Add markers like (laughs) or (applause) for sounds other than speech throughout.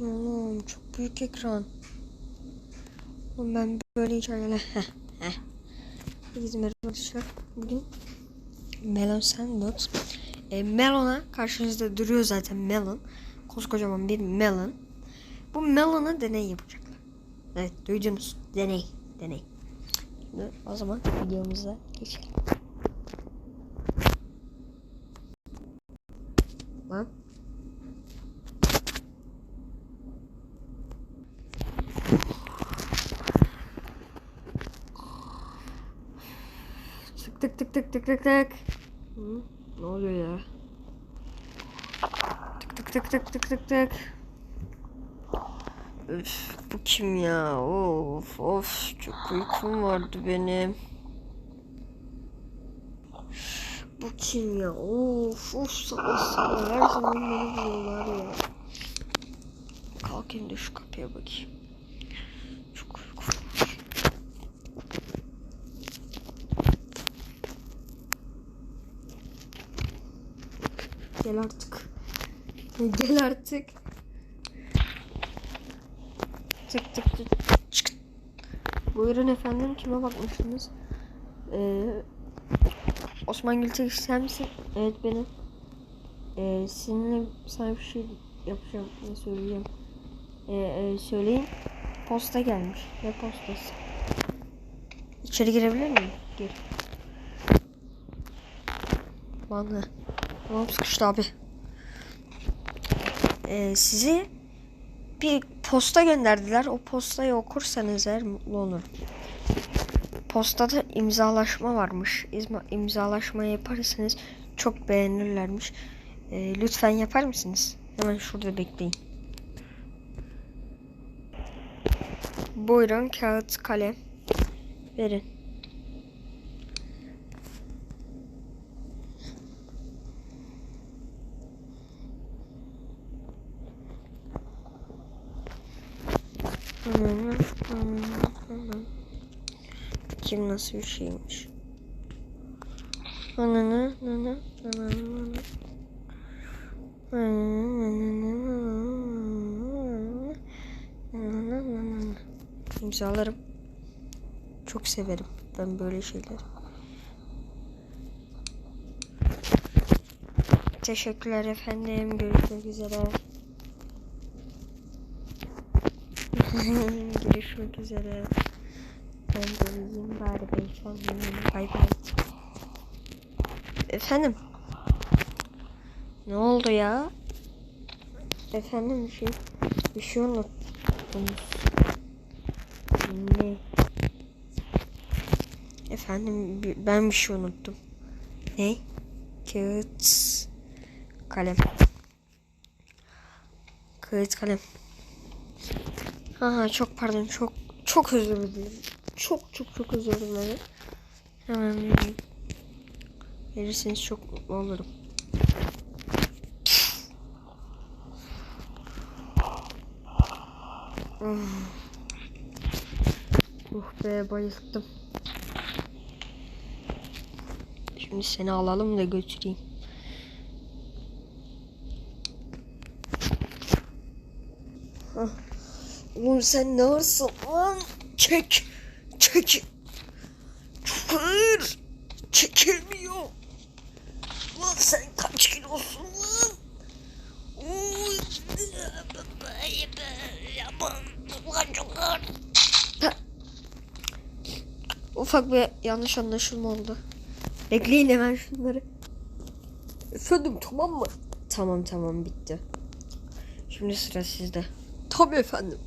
Oğlum çok büyük ekran. Oğlum ben böyle heh. Herkese merhaba arkadaşlar. Bugün Melon Sandbox. E, Melon'a karşınızda duruyor zaten Melon. Koskocaman bir Melon. Bu Melon'a deney yapacaklar. Evet duydunuz. Deney. Deney. Şimdi o zaman videomuza geçelim. Lan. Tık tık tık tık. Hı? Ne oluyor ya? Tık tık tık tık tık tık tık. Üf, bu kim ya? Of of çok uykum vardı benim. Bu kim ya? Of of sabah sabah her zaman beni buluyorlar ya. Kalkayım da şu kapıya bakayım. Çok uykum var. Gel artık. Gel artık. Tık tık tık. Çık. Buyurun efendim kime bakmışsınız? Ee, Osman Gültek sen misin? Evet benim. Ee, seninle sana bir şey yapacağım. Ne söyleyeceğim? Ee, e. Posta gelmiş. Ne postası? İçeri girebilir miyim? Gir. Bana. Tamam sıkıştı abi. Ee, sizi bir posta gönderdiler. O postayı okursanız eğer mutlu olurum. Postada imzalaşma varmış. İzma, imzalaşma yaparsanız çok beğenirlermiş. Ee, lütfen yapar mısınız? Hemen şurada bekleyin. Buyurun kağıt kalem verin. Kim nasıl bir şeymiş? İmzalarım. Çok severim ben böyle şeyleri. Teşekkürler efendim. Görüşmek üzere. Görüşmek üzere. Ben de iyiyim bari beyefendi. Bay bay. Efendim? Ne oldu ya? Efendim bir şey, bir şey unuttunuz. Ne? Efendim ben bir şey unuttum. Ne? Kağıt, kalem. Kağıt kalem. Ha çok pardon çok çok özür dilerim. Çok çok çok özür dilerim. Hemen. Verirseniz çok olurum. Uh be bayıldım. Şimdi seni alalım da götüreyim. Oğlum sen ne hırsın lan? Çek. Çek. Çok ağır. Çekemiyor. Lan sen kaç kilosun lan? Oy. Ulan çok. Ufak bir yanlış anlaşılma oldu. Bekleyin hemen şunları. Efendim tamam mı? Tamam tamam bitti. Şimdi sıra sizde. Tabii efendim.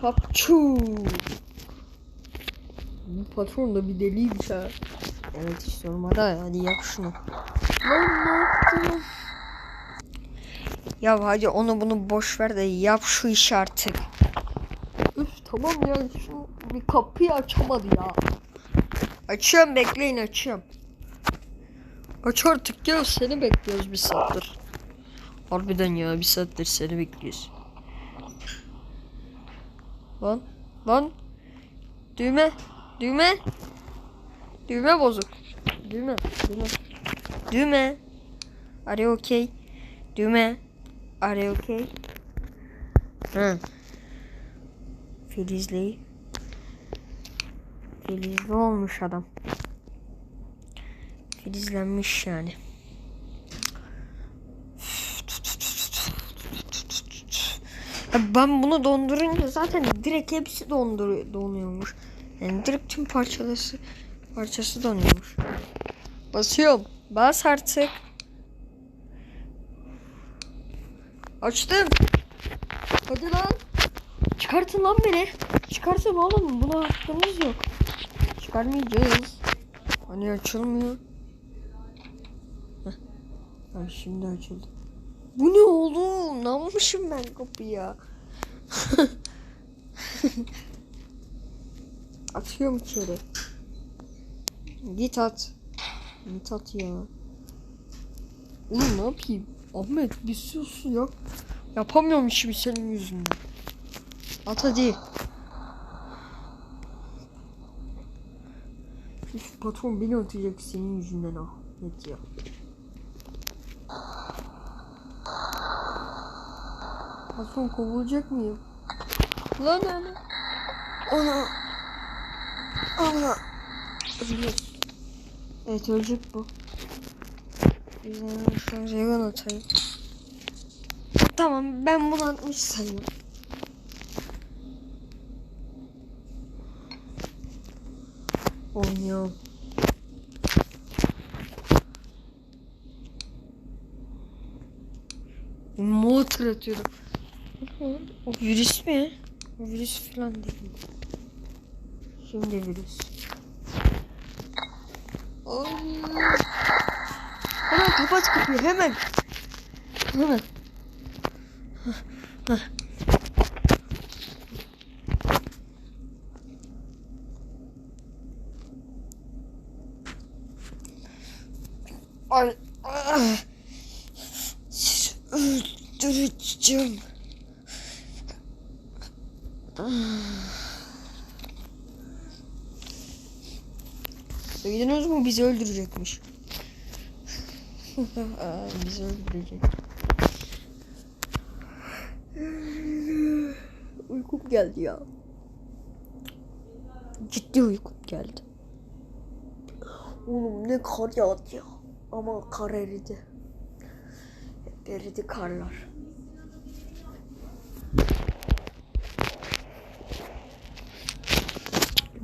Hapçu. Bu patron da bir deliymiş ha. Evet hiç sorma da hadi yap şunu. Lan ne yaptın? Ya hadi onu bunu boş ver de yap şu işi artık. Üf tamam ya şu bir kapıyı açamadı ya. Açıyorum bekleyin açıyorum. Aç artık ya seni bekliyoruz bir saattir. Harbiden ya bir saattir seni bekliyoruz. Lan lan düğme düğme Düğme bozuk. Düğme. Düğme. Düğme. Are you okay? Düğme. Are you okay? Hı. Filizli. Filizli olmuş adam. Filizlenmiş yani. Ya Ben bunu dondurunca zaten direkt hepsi dondur donuyormuş. Yani direkt tüm parçası parçası donuyormuş. Basıyorum. Bas artık. Açtım. Hadi lan. Çıkartın lan beni. Çıkartın oğlum. Buna hakkımız yok. Çıkarmayacağız. Hani açılmıyor. Heh. Ha, şimdi açıldı. Bu ne oğlum? Ne yapmışım ben kapıya? (laughs) Atıyorum içeri. Git at. Git at ya. Oğlum ne yapayım? Ahmet bir sus ya. Yapamıyorum işimi senin yüzünden. At hadi. Üf, patron beni atacak senin yüzünden Ahmet ya. Patron kovulacak mıyım? Lan ana. Ana. Ana. Ölüyor. Evet ölecek bu. Güzel. Şu an Reyvan atayım. Tamam ben bunu atmış sayıyorum. Oynuyorum. Motor atıyorum. O virüs mü? O virüs falan değil. Şimdi virüs. Ay. Hemen kapat kapıyı hemen. Hemen. Ay. ah. Sizi öldüreceğim. Duydunuz mu bizi öldürecekmiş. (laughs) bizi öldürecek. Uykum geldi ya. Ciddi uykum geldi. Oğlum ne kar yağdı ya. Ama kar eridi. Hep eridi karlar.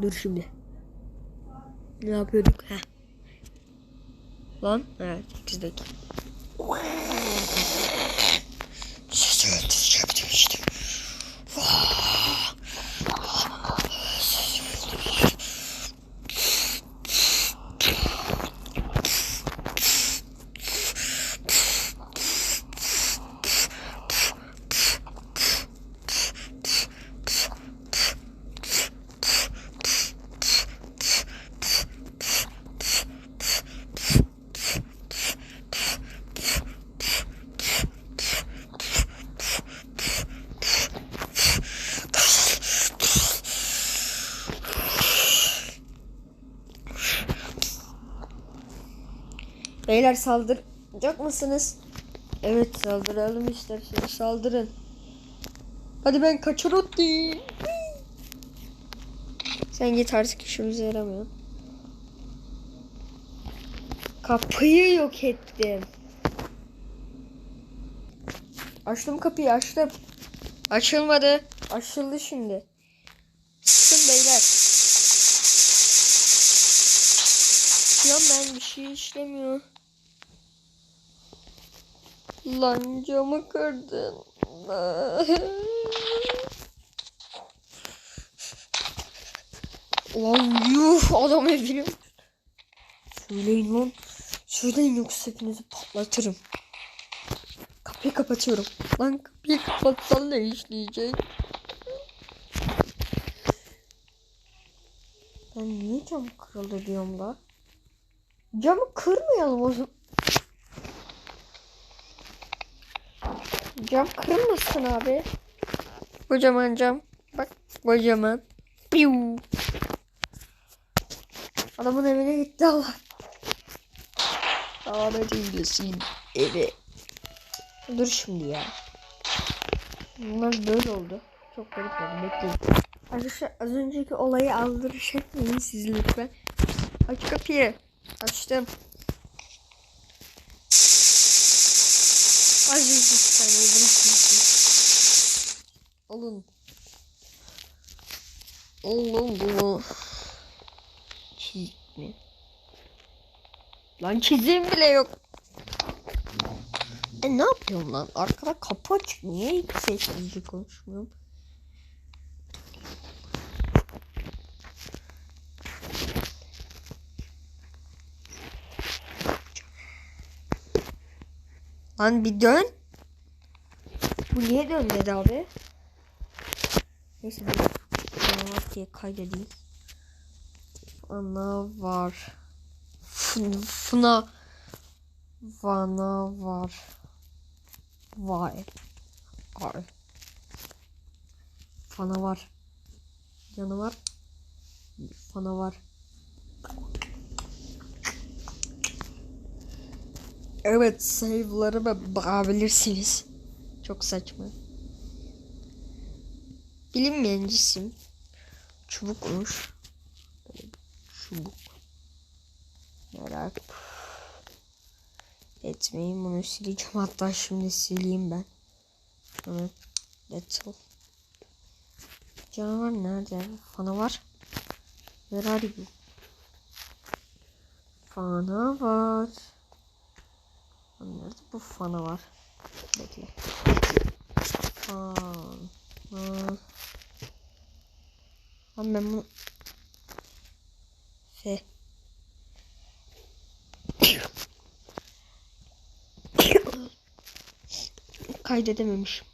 Dur şimdi. Ne yapıyorduk? Heh. Lan evet 8 dakika. Sizi öldüreceğim demiştim. Beyler saldıracak mısınız? Evet saldıralım isterseniz saldırın. Hadi ben kaçarotti. Sen git artık işimize yaramıyor. Kapıyı yok ettim. Açtım kapıyı açtım. Açılmadı. Açıldı şimdi. Çıkın beyler. Diyorum ben bir şey işlemiyor. Lan camı kırdın. (laughs) Lan yuh adam evini. Söyleyin lan. Söyleyin yoksa hepinizi patlatırım. Kapıyı kapatıyorum. Lan kapıyı kapatsan ne işleyecek? Ben niye cam kırıldı diyorum la? Camı kırmayalım o zaman. Cam kırılmasın abi. Kocaman cam. Bak kocaman. Piu. Adamın evine gitti Allah. Lanet eylesin evi. Dur şimdi ya. Bunlar böyle oldu. Çok garip oldu. Bekleyin. Arkadaşlar az önceki olayı aldıracak mıyım siz lütfen? Aç kapıyı. Açtım. Saniye bırakın. Alın. Alın bunu. Çizik mi? Lan çizim bile yok. E ne yapıyorum lan? Arkada kapı açık. Niye hiç sessizce konuşmuyorum? Lan bir dön. Bu niye dönmedi abi? Neyse bir canavar diye kaydedeyim. Ana var. Fın, fına. Vana var. Vay. Var. Fana var. Canavar. Fana var. Evet save'larıma bakabilirsiniz. Çok saçma. Bilinmeyen cisim. Çubukmuş. Böyle Çubuk. Merak etmeyin bunu sileceğim. Hatta şimdi sileyim ben. That's all. Canavar nerede? Fana var. Are you? Fana var. Nerede bu fana var? Bekle. Fana. Lan ben bunu... F. Kaydedememişim.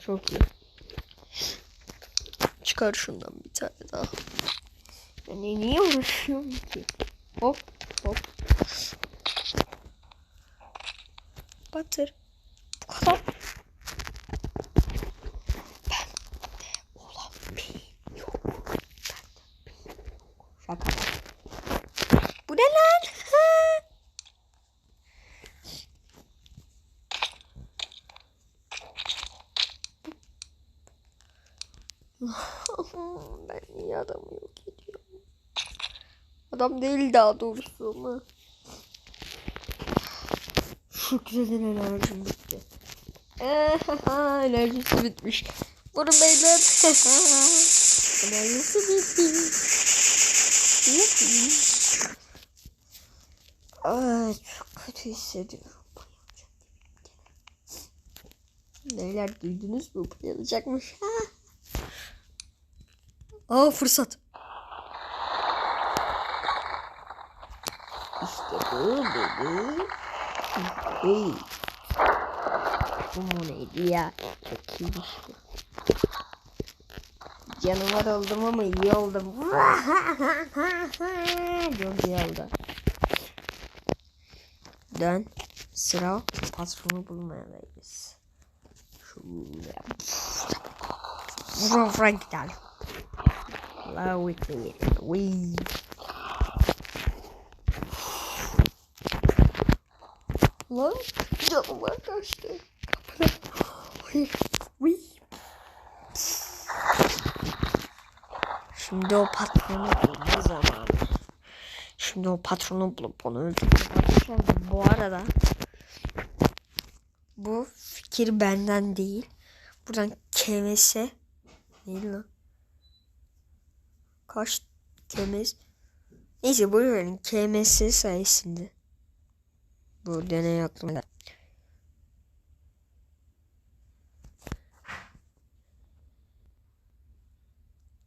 Çok iyi. Çıkar şundan bir tane daha. Yani niye uğraşıyorum ki? Hop hop. Batır. Bu kadar. Ben de olan bir yok. Ben de bir yok. Şaka. Bu ne lan? ben niye adamı yok ediyorum? Adam değil daha doğrusu ama. Şükredin enerjim bitti. Ehaha, (laughs) enerjisi bitmiş. Vurun beyler. (laughs) enerjisi bitti. Ay çok kötü hissediyorum. Neler duydunuz mu? Bayılacakmış. (laughs) Aa fırsat. İşte bu dedi. Hey. Bu neydi ya? Çok iyiymiş bu. Canavar oldum ama iyi oldum. Çok iyi oldu. Dön. Sıra patronu bulmayadayız. Şöyle. Vura vura gidelim. Low with it. Lan canavar kaçtı. Şimdi o patronu bulma zamanı. Şimdi o patronu bulup onu öldüreceğim. Bu arada bu fikir benden değil. Buradan KMS neydi lan? Kaç KMS? Neyse bu verin KMS sayesinde. Bu deney aklımda.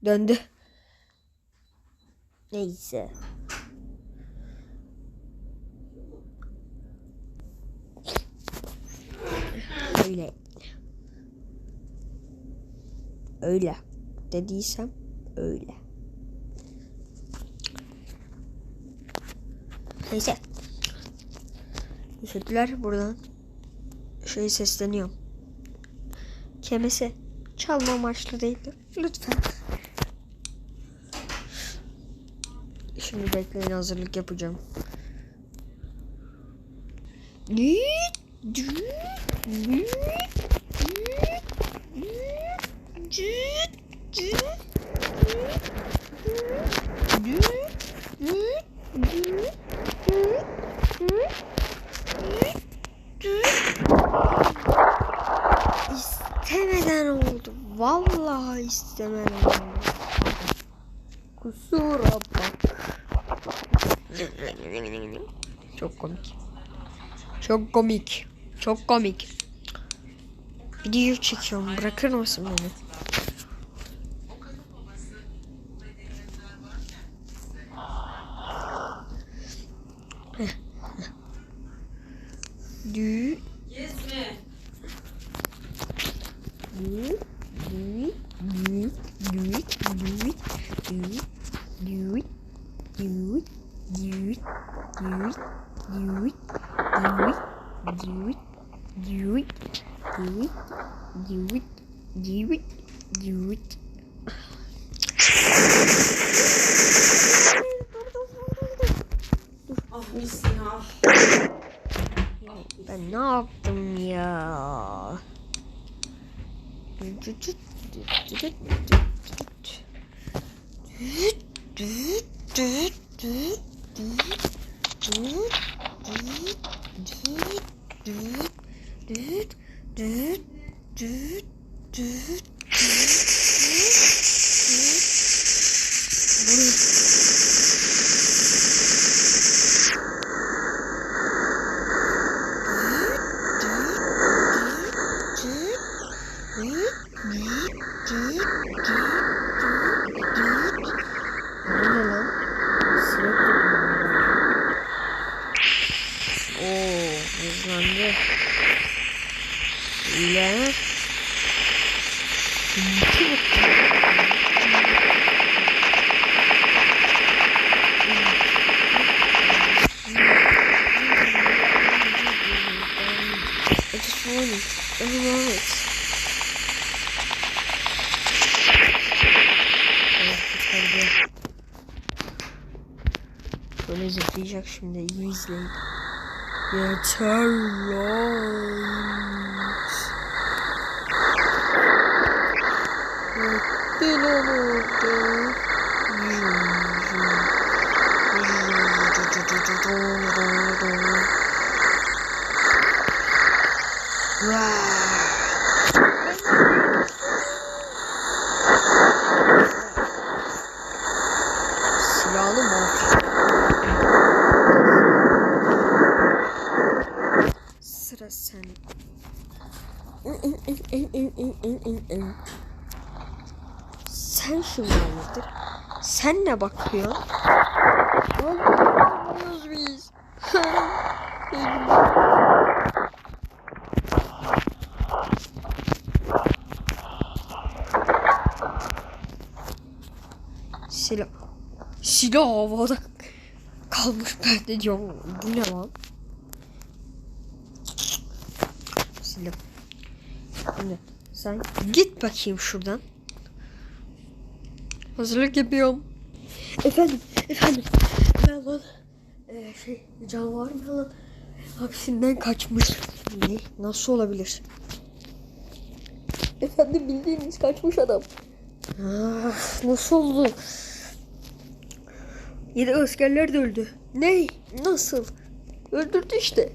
Döndü. Neyse. Öyle. Öyle. Dediysem öyle. Neyse. Üfürdüler buradan. Şey sesleniyorum. Kemesi. Çalma amaçlı değildir. Lütfen. Şimdi bekleyin hazırlık yapacağım. Vallahi oldu. Kusura bak. Çok komik. Çok komik. Çok komik. Video çekiyorum. Bırakır mısın beni? Dü Düt düt düt. Böyle zıplayacak şimdi. Izleyin. Yeter lan. right. Sen ne bakıyorsun? Olmuyoruz biz. Silah. Silah havada kalmış ben de diyorum. Bu ne lan? Silah. Şimdi sen git bakayım şuradan. Hazırlık yapıyorum. Efendim, efendim. Ben lan e, şey canavar mı lan hapsinden kaçmış. Ne? Nasıl olabilir? Efendim bildiğiniz kaçmış adam. Ah, nasıl oldu? Yedi askerler de öldü. Ne? Nasıl? Öldürdü işte.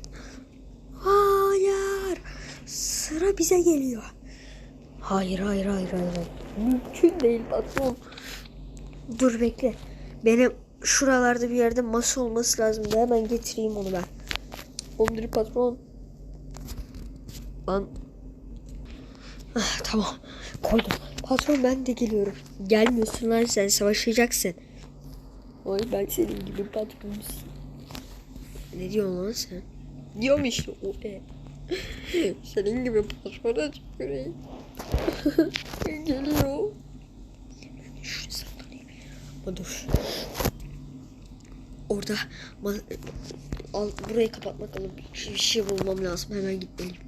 Hayır. Sıra bize geliyor. Hayır, hayır, hayır, hayır. Mümkün değil patron. Dur bekle. Benim şuralarda bir yerde masa olması lazım. Da hemen getireyim onu ben. Ondur patron. Lan. Ah, tamam. Koydum. Patron ben de geliyorum. Gelmiyorsun lan sen savaşacaksın. Oy ben senin gibi patronsun. Ne diyorsun lan sen? Diyorum işte o e. Senin gibi patrona tüküreyim. (laughs) Geliyor. Dur. Orada al burayı kapatmak alıp bir şey bulmam lazım. Hemen gitmeliyim.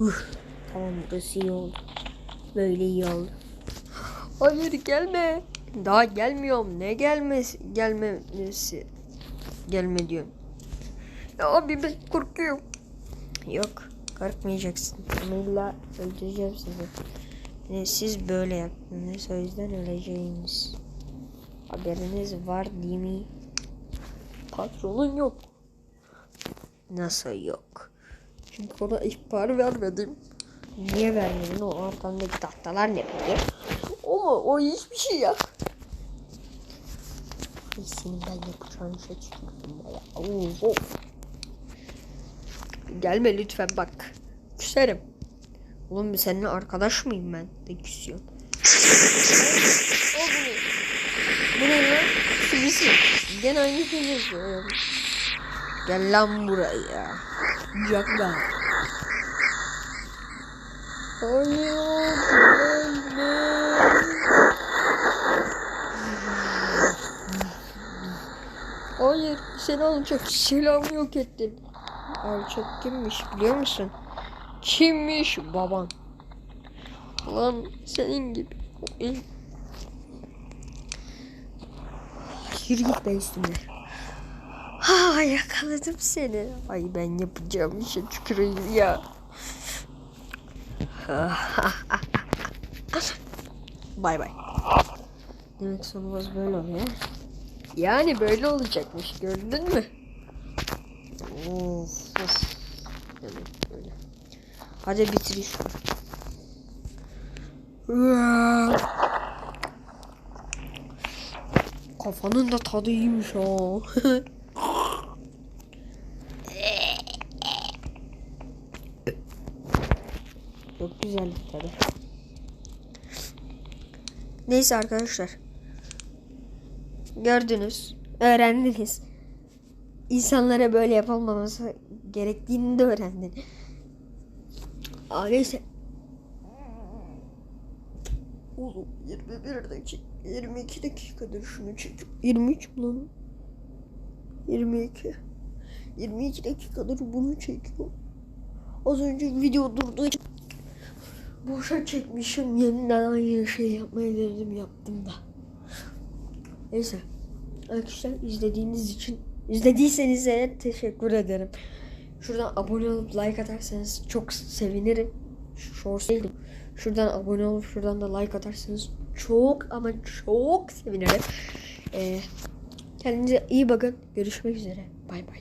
Uh, tamam burası iyi oldu. Böyle iyi oldu. Hayır gelme. Daha gelmiyorum. Ne gelmesi gelmesi gelme diyorsun. Ya abi ben korkuyorum. Yok korkmayacaksın. İlla öldüreceğim sizi. Yani siz böyle yaptınız o yüzden öleceğiniz. Haberiniz var değil mi? Patronun yok. Nasıl yok? Çünkü ona ihbar vermedim. Niye vermedin? O arkamdaki tahtalar ne peki? Ama o hiçbir şey yap. Ay senin ben yapacağın şey çıkmadım ya. Oo, oo. Gelme lütfen bak. Küserim. Oğlum seninle arkadaş mıyım ben? De küsüyorsun. o bu ne? Bu ne lan? Sivisi. Gene aynı yapıyorum. Gel lan buraya. Yakla. Hayır gelme. Hayır seni alacak silahımı yok ettin. Alçak kimmiş biliyor musun? Kimmiş baban? Lan senin gibi. Yürü git be üstüne. Ha yakaladım seni. Ay ben yapacağım işe tüküreyim ya. (laughs) bay bay. Demek sonumuz böyle oluyor. Yani böyle olacakmış gördün mü? Of, of. Demek böyle. Hadi bitir şunu. Kafanın da tadı iyiymiş ha. Çok güzel bir tadı. Neyse arkadaşlar. Gördünüz, öğrendiniz. İnsanlara böyle yapılmaması gerektiğini de öğrendin. Neyse. Oğlum 21 dakika, 22 dakikadır şunu çek. 23 mi lan? 22. 22 dakikadır bunu çekiyor. Az önce video durduğu için boşa çekmişim. Yeniden aynı şey yapmaya denedim yaptım da. Neyse. Arkadaşlar izlediğiniz için izlediyseniz eğer teşekkür ederim. Şuradan abone olup like atarsanız çok sevinirim. Shorts değildim. Şuradan abone olup şuradan da like atarsanız çok ama çok sevinirim. Ee, kendinize iyi bakın. Görüşmek üzere. Bay bay.